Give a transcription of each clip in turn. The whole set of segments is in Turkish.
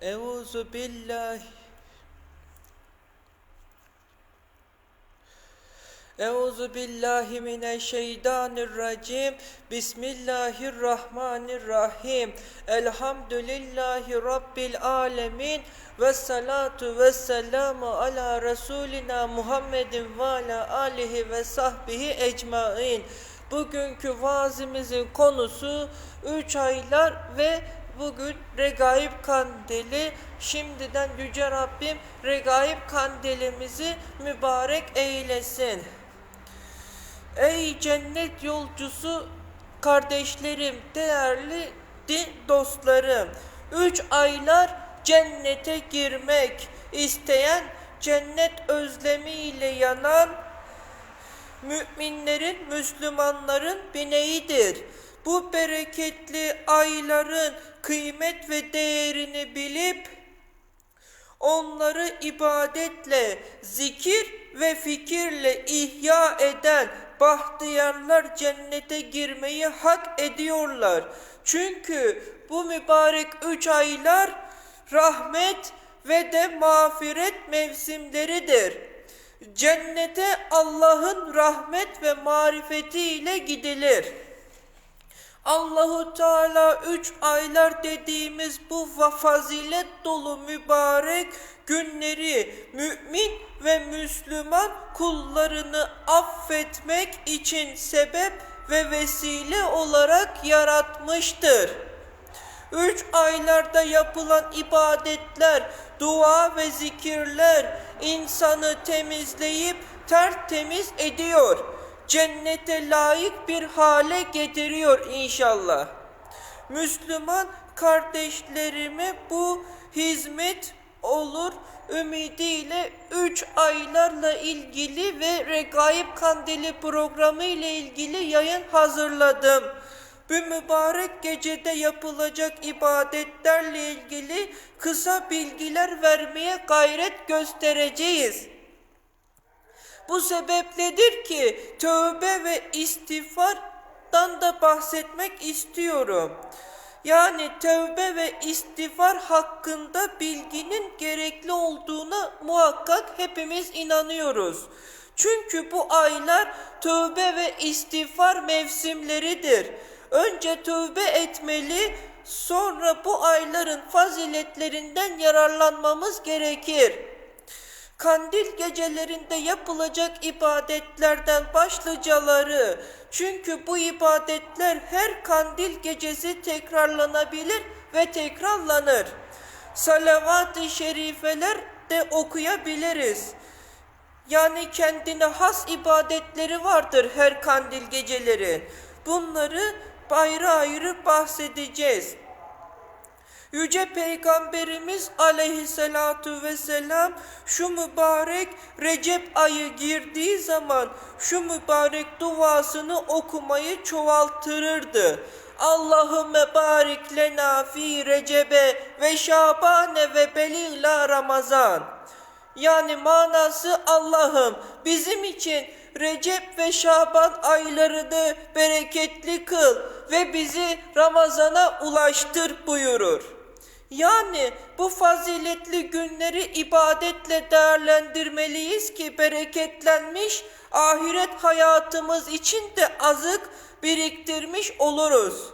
Euzu billahi Euzu billahi mineşşeytanirracim. Bismillahirrahmanirrahim. Elhamdülillahi rabbil alamin ve salatu ve selamu ala Resulina Muhammedin ve ala alihi ve sahbihi ecmain. Bugünkü vaazimizin konusu 3 aylar ve bugün Regaib Kandili. Şimdiden Yüce Rabbim Regaib Kandilimizi mübarek eylesin. Ey cennet yolcusu kardeşlerim, değerli din dostlarım. Üç aylar cennete girmek isteyen, cennet özlemiyle yanan müminlerin, Müslümanların bineğidir. Bu bereketli ayların kıymet ve değerini bilip onları ibadetle, zikir ve fikirle ihya eden bahtiyarlar cennete girmeyi hak ediyorlar. Çünkü bu mübarek üç aylar rahmet ve de mağfiret mevsimleridir. Cennete Allah'ın rahmet ve marifetiyle gidilir. Allahu Teala üç aylar dediğimiz bu fazilet dolu mübarek günleri mümin ve Müslüman kullarını affetmek için sebep ve vesile olarak yaratmıştır. Üç aylarda yapılan ibadetler, dua ve zikirler insanı temizleyip tertemiz ediyor. Cennete layık bir hale getiriyor inşallah. Müslüman kardeşlerime bu hizmet olur ümidiyle 3 aylarla ilgili ve Regaib Kandili programı ile ilgili yayın hazırladım. Bu mübarek gecede yapılacak ibadetlerle ilgili kısa bilgiler vermeye gayret göstereceğiz. Bu sebepledir ki tövbe ve istiğfardan da bahsetmek istiyorum. Yani tövbe ve istiğfar hakkında bilginin gerekli olduğuna muhakkak hepimiz inanıyoruz. Çünkü bu aylar tövbe ve istiğfar mevsimleridir. Önce tövbe etmeli, sonra bu ayların faziletlerinden yararlanmamız gerekir. Kandil gecelerinde yapılacak ibadetlerden başlıcaları. Çünkü bu ibadetler her kandil gecesi tekrarlanabilir ve tekrarlanır. Salavat-ı şerifeler de okuyabiliriz. Yani kendine has ibadetleri vardır her kandil geceleri. Bunları ayrı ayrı bahsedeceğiz. Yüce Peygamberimiz aleyhissalatu vesselam şu mübarek Recep ayı girdiği zaman şu mübarek duasını okumayı çoğaltırırdı. Allahümme barik lena fi recebe ve şabane ve belila ramazan. Yani manası Allah'ım bizim için Recep ve Şaban aylarını bereketli kıl ve bizi Ramazan'a ulaştır buyurur. Yani bu faziletli günleri ibadetle değerlendirmeliyiz ki bereketlenmiş ahiret hayatımız için de azık biriktirmiş oluruz.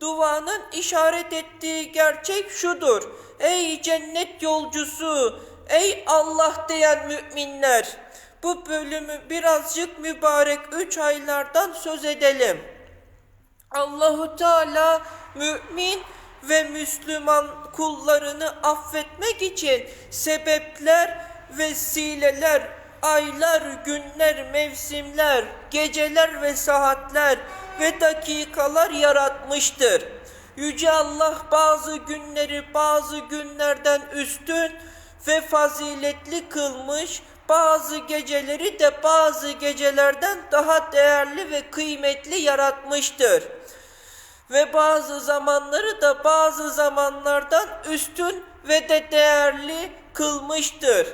Duanın işaret ettiği gerçek şudur. Ey cennet yolcusu, ey Allah diyen müminler. Bu bölümü birazcık mübarek üç aylardan söz edelim. Allahu Teala mümin ve Müslüman kullarını affetmek için sebepler, vesileler, aylar, günler, mevsimler, geceler ve saatler ve dakikalar yaratmıştır. Yüce Allah bazı günleri bazı günlerden üstün ve faziletli kılmış, bazı geceleri de bazı gecelerden daha değerli ve kıymetli yaratmıştır ve bazı zamanları da bazı zamanlardan üstün ve de değerli kılmıştır.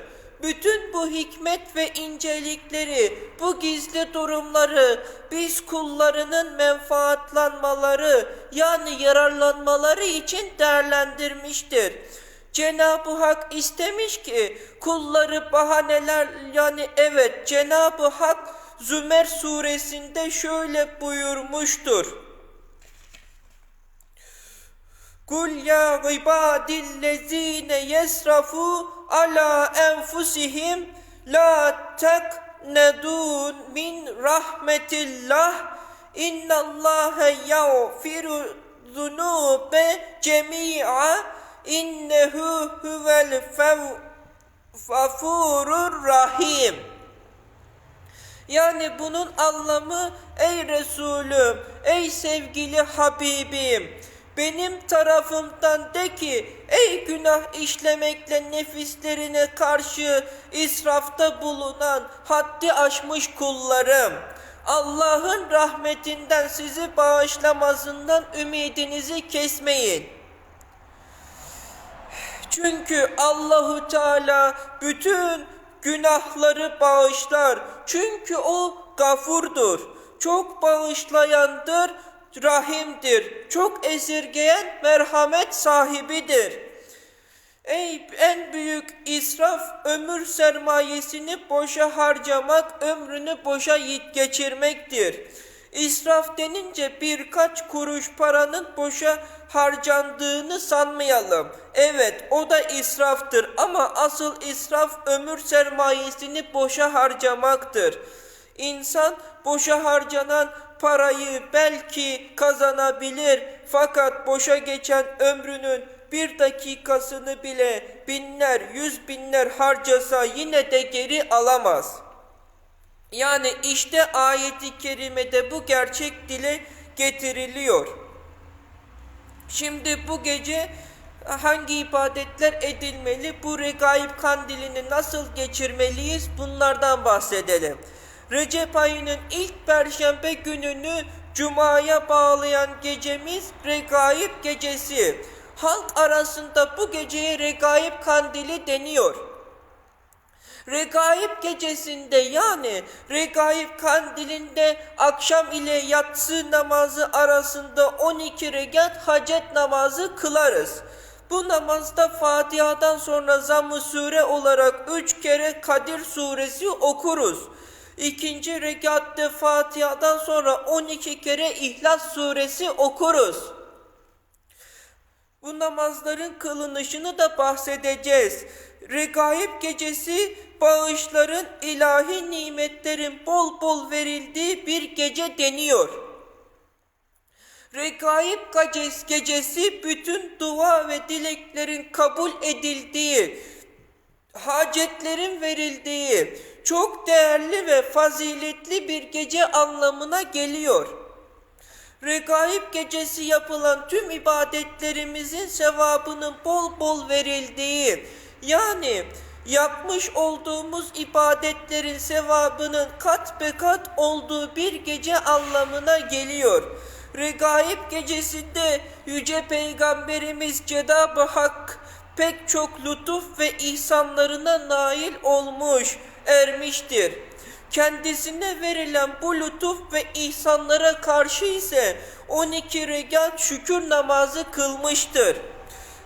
Bütün bu hikmet ve incelikleri, bu gizli durumları biz kullarının menfaatlanmaları yani yararlanmaları için değerlendirmiştir. Cenab-ı Hak istemiş ki kulları bahaneler yani evet Cenab-ı Hak Zümer suresinde şöyle buyurmuştur. Kul ya ibadillezine yesrafu ala enfusihim la teknedun min rahmetillah innallâhe yağfiru zunube cemi'a innehu huvel gafurur rahim. Yani bunun anlamı ey Resulüm, ey sevgili Habibim, benim tarafımdan de ki ey günah işlemekle nefislerine karşı israfta bulunan haddi aşmış kullarım. Allah'ın rahmetinden sizi bağışlamasından ümidinizi kesmeyin. Çünkü Allahu Teala bütün günahları bağışlar. Çünkü o gafurdur. Çok bağışlayandır, rahimdir. Çok esirgeyen merhamet sahibidir. Ey en büyük israf ömür sermayesini boşa harcamak, ömrünü boşa yit geçirmektir. İsraf denince birkaç kuruş paranın boşa harcandığını sanmayalım. Evet o da israftır ama asıl israf ömür sermayesini boşa harcamaktır. İnsan boşa harcanan parayı belki kazanabilir fakat boşa geçen ömrünün bir dakikasını bile binler yüz binler harcasa yine de geri alamaz. Yani işte ayeti kerimede bu gerçek dile getiriliyor. Şimdi bu gece hangi ibadetler edilmeli, bu regaib kandilini nasıl geçirmeliyiz bunlardan bahsedelim. Recep ayının ilk perşembe gününü Cuma'ya bağlayan gecemiz Regaib gecesi. Halk arasında bu geceye Regaib kandili deniyor. Regaib gecesinde yani Regaib kandilinde akşam ile yatsı namazı arasında 12 rekat hacet namazı kılarız. Bu namazda Fatiha'dan sonra zamm-ı sure olarak üç kere Kadir suresi okuruz. İkinci rekatte Fatiha'dan sonra 12 kere İhlas suresi okuruz. Bu namazların kılınışını da bahsedeceğiz. Regaib gecesi bağışların, ilahi nimetlerin bol bol verildiği bir gece deniyor. Regaib gecesi bütün dua ve dileklerin kabul edildiği, hacetlerin verildiği, çok değerli ve faziletli bir gece anlamına geliyor. Regaib gecesi yapılan tüm ibadetlerimizin sevabının bol bol verildiği, yani yapmış olduğumuz ibadetlerin sevabının kat be kat olduğu bir gece anlamına geliyor. Regaib gecesinde Yüce Peygamberimiz Cenab-ı Hak pek çok lütuf ve ihsanlarına nail olmuş, ermiştir. Kendisine verilen bu lütuf ve ihsanlara karşı ise 12 rekat şükür namazı kılmıştır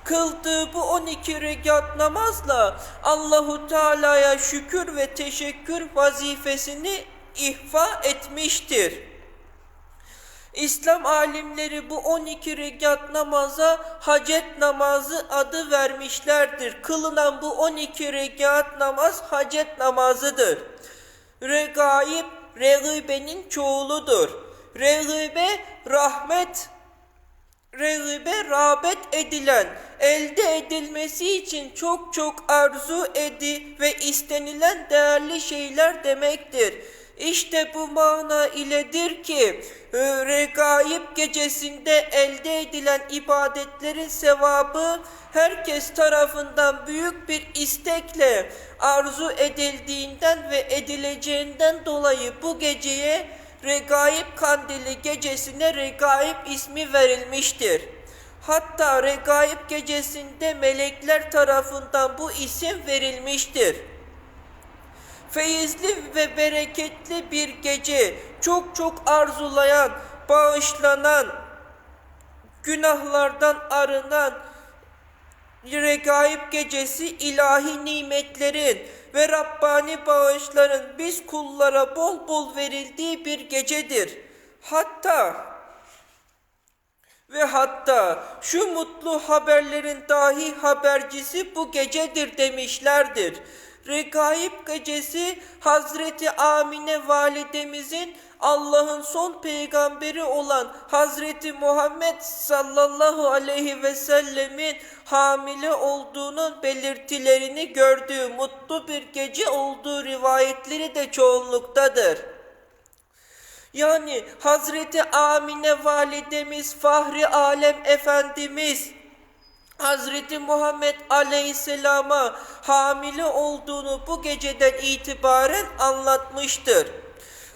kıldığı bu 12 rekat namazla Allahu Teala'ya şükür ve teşekkür vazifesini ihfa etmiştir. İslam alimleri bu 12 rekat namaza hacet namazı adı vermişlerdir. Kılınan bu 12 rekat namaz hacet namazıdır. Regaib, regibenin çoğuludur. Regibe rahmet regibe rağbet edilen, elde edilmesi için çok çok arzu edi ve istenilen değerli şeyler demektir. İşte bu mana iledir ki e, regaib gecesinde elde edilen ibadetlerin sevabı herkes tarafından büyük bir istekle arzu edildiğinden ve edileceğinden dolayı bu geceye Regaib kandili gecesine Regaib ismi verilmiştir. Hatta Regaib gecesinde melekler tarafından bu isim verilmiştir. Feyizli ve bereketli bir gece, çok çok arzulayan, bağışlanan, günahlardan arınan, regaib gecesi ilahi nimetlerin ve Rabbani bağışların biz kullara bol bol verildiği bir gecedir. Hatta ve hatta şu mutlu haberlerin dahi habercisi bu gecedir demişlerdir. Regaib gecesi Hazreti Amine validemizin Allah'ın son peygamberi olan Hazreti Muhammed sallallahu aleyhi ve sellemin hamile olduğunun belirtilerini gördüğü mutlu bir gece olduğu rivayetleri de çoğunluktadır. Yani Hazreti Amine validemiz Fahri Alem Efendimiz Hazreti Muhammed Aleyhisselam'a hamile olduğunu bu geceden itibaren anlatmıştır.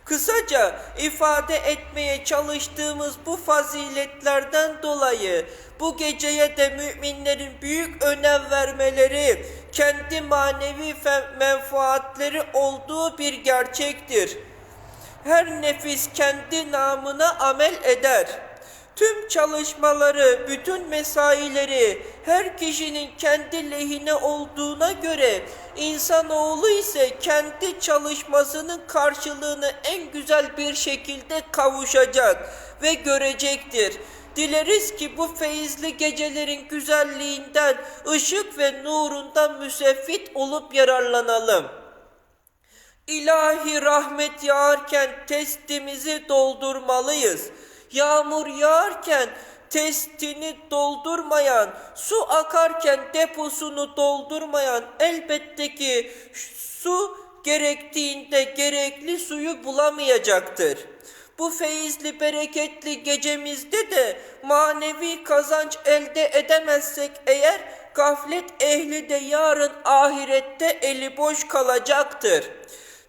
Kısaca ifade etmeye çalıştığımız bu faziletlerden dolayı bu geceye de müminlerin büyük önem vermeleri, kendi manevi menfaatleri olduğu bir gerçektir. Her nefis kendi namına amel eder. Tüm çalışmaları, bütün mesaileri her kişinin kendi lehine olduğuna göre insanoğlu ise kendi çalışmasının karşılığını en güzel bir şekilde kavuşacak ve görecektir. Dileriz ki bu feyizli gecelerin güzelliğinden, ışık ve nurundan müseffit olup yararlanalım. İlahi rahmet yağarken testimizi doldurmalıyız. Yağmur yağarken testini doldurmayan, su akarken deposunu doldurmayan elbette ki su gerektiğinde gerekli suyu bulamayacaktır. Bu feyizli bereketli gecemizde de manevi kazanç elde edemezsek eğer gaflet ehli de yarın ahirette eli boş kalacaktır.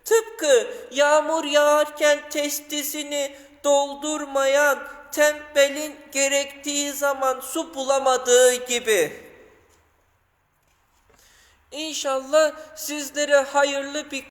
Tıpkı yağmur yağarken testisini doldurmayan tembelin gerektiği zaman su bulamadığı gibi. İnşallah sizlere hayırlı bir